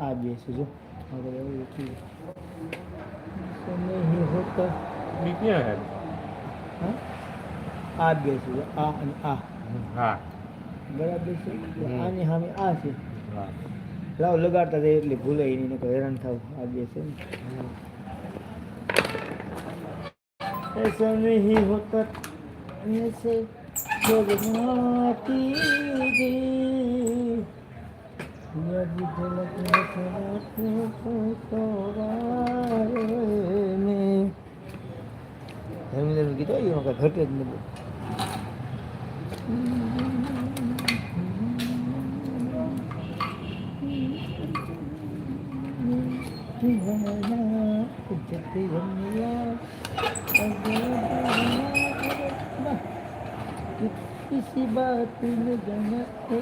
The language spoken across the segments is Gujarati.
આ બેસું જો હવે એવું લખી સમય હે હોતા બી ક્યાં હે હા આ બેસું જો આ અને આ હા બરાબર છે હમ. આની સામે આ છે હા લાવ લગાડતા જાય એટલે ભૂલાય નહીં નકર હેરાન થાવ આ બે છે ને ऐसा नहीं होता ऐसे जगमाती गई यदि झलक में झलक तो तोराए में ધર્મેન્દ્રનું ગીત આવ્યું એમાં કાંઈ ઘટે જ નથી દીવાના ઉજ્જતી રમ્યા किसी बात में जाना ए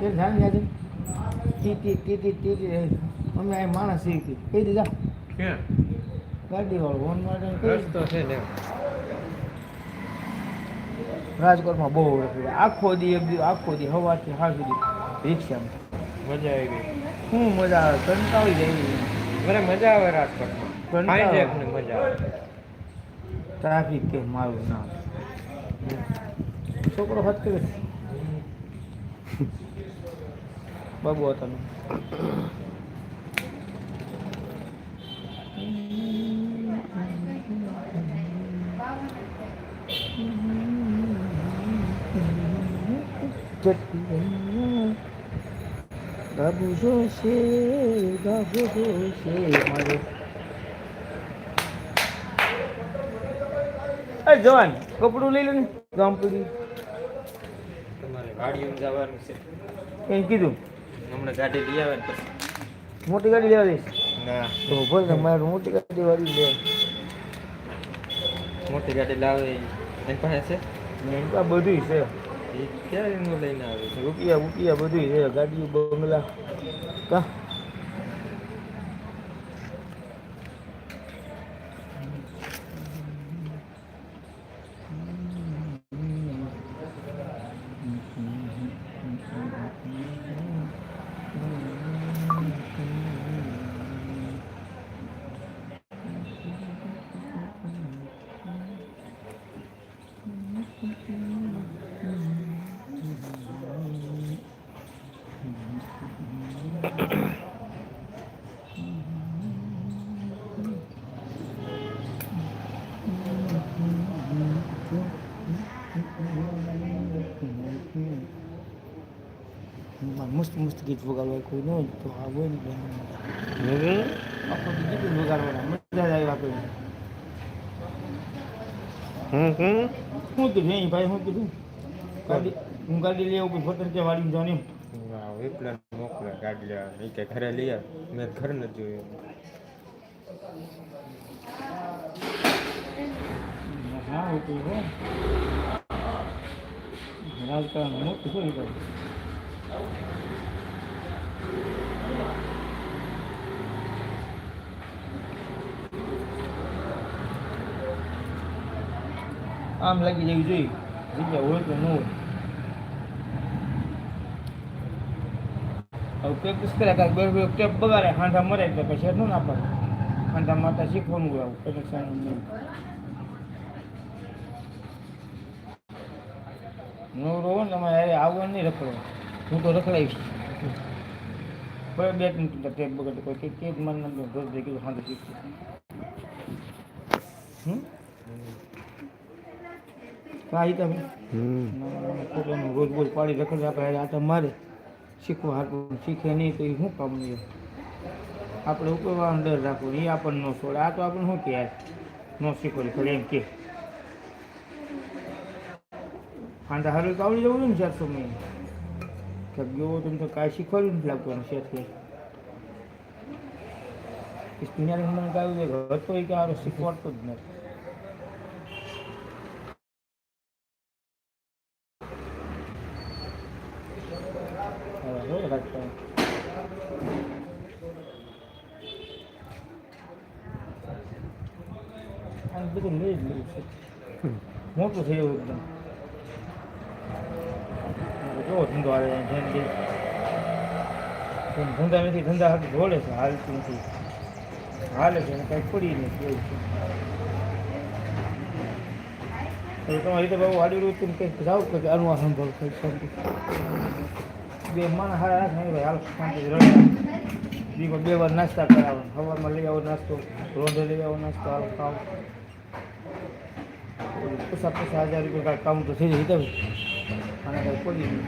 કે ધ્યાન યાદ T T T T T T રહે. અમે અહીં માણસ શીખી કહી દીધા ક્યાં ગાડી વાળો વન માટે રસ્તો છે ને. રાજકોટમાં બહુ. આખો દી એક દી આખો દી હવાથી હા સુધી રિક્ષામાં. મજા આવી ગઈ. શું મજા આવે કંટાળી જાય મને મજા આવે રાજકોટમાં. કંટાળો. મજા આવે. ટ્રાફિક કે મારું ના છોકરો હત કરે બાબુ હતા બાબુ જોશે બાબુ જોશે મારે. અરે જવાન કપડું લઈ લો ને ગામ પૂરી તમારે ગાડીઓ જવાનું છે. એમ કીધું. હમણાં ગાડી લઈ આવે ને પછી. મોટી ગાડી લેવા દઈશ? ના. તો ભલે મારે મોટી ગાડી વાળી લે. મોટી ગાડી લાવે એની પાસે છે? બધું છે. એ ક્યારે લઈને આવે છે? રૂપિયા રૂપિયા બધું છે ગાડીઓ બંગલા. કા? મસ્ત મસ્ત ગીત વગાડવા કોઈ ન હોય તો આ હોય ને તો આખો દી ગીત વગાડવાના મજા જ આવી આપણે હમ હમ શું કીધું એ ભાઈ શું કીધું ગાડી હું ગાડી લઈ આવું ફોટો કે વાળી જવાની એમ વાહ વિપ્લન મોકલે ગાડી લેવા એ કે ઘરે લઈ આવ મેં ઘર નથી જોયું હા હોતું હો રાજકારણ મોટું શું કરે આમ લાગી જવી જોઈએ જગ્યા હોય કે ન હોય પ્રેક્ટિસ કર્યા કાંઈક બે બે ટેપ બગાડે હાંઠા મરે એટલે પછી ન નાખવાનું હાંધા માતા શીખવાનું હોય આવું કનેક્શન નહીં નો રોવો ને તમારે આવવાનું નહીં રખડવા હું તો રખડાવીશ કોઈ બે મિનિટ ટેપ બગડે કોઈ કે કેક મન ન ઘર દે કીધું શીખશું. હમ? કાંઈ તમે રોજ બોજ પાડી રખડે આપણે આ તો મારે. શીખવા હાટું શીખે નહીં તો એ શું કામ નહીં આપણે ઉકળવાનો ડર રાખવો એ આપણને ન છોડે આ તો આપણને શું કહે યાર ન શીખવાડે ખરે એમ કે આંટા હારું તો આવડી જવું ને ચારસો મહિને કે ગયો તમે તો કાંઈ શીખવાડ્યું નથી લાગતું શેઠ કે ઇન્જિનિયરિંગ મને કાંઈ હતો એ કે હારો શીખવાડતો જ નથી મોટું થયું એકદમ કેવો ધંધો આવે જેમ કે ધંધા નથી ધંધા હાથ ઢોળે છે હાલતું નથી હાલે છે કાંઈ પડી નથી એવું છે તમારી રીતે બાબુ આડી રૂટ કંઈક જાવ કે આનું આ સંભાળ કંઈક બે માણસ હારા નાખે નહીં ભાઈ હાલ શાંતિ રડે દીકો બે વાર નાસ્તા કરાવો સવારમાં લઈ આવો નાસ્તો રોંધે લઈ આવો નાસ્તો હાલો ખાઓ પચાસ પચાસ હજાર રૂપિયા કાંઈ કામ તો થઈ જાય હિતાભાઈ આને કાંઈ પડી નહીં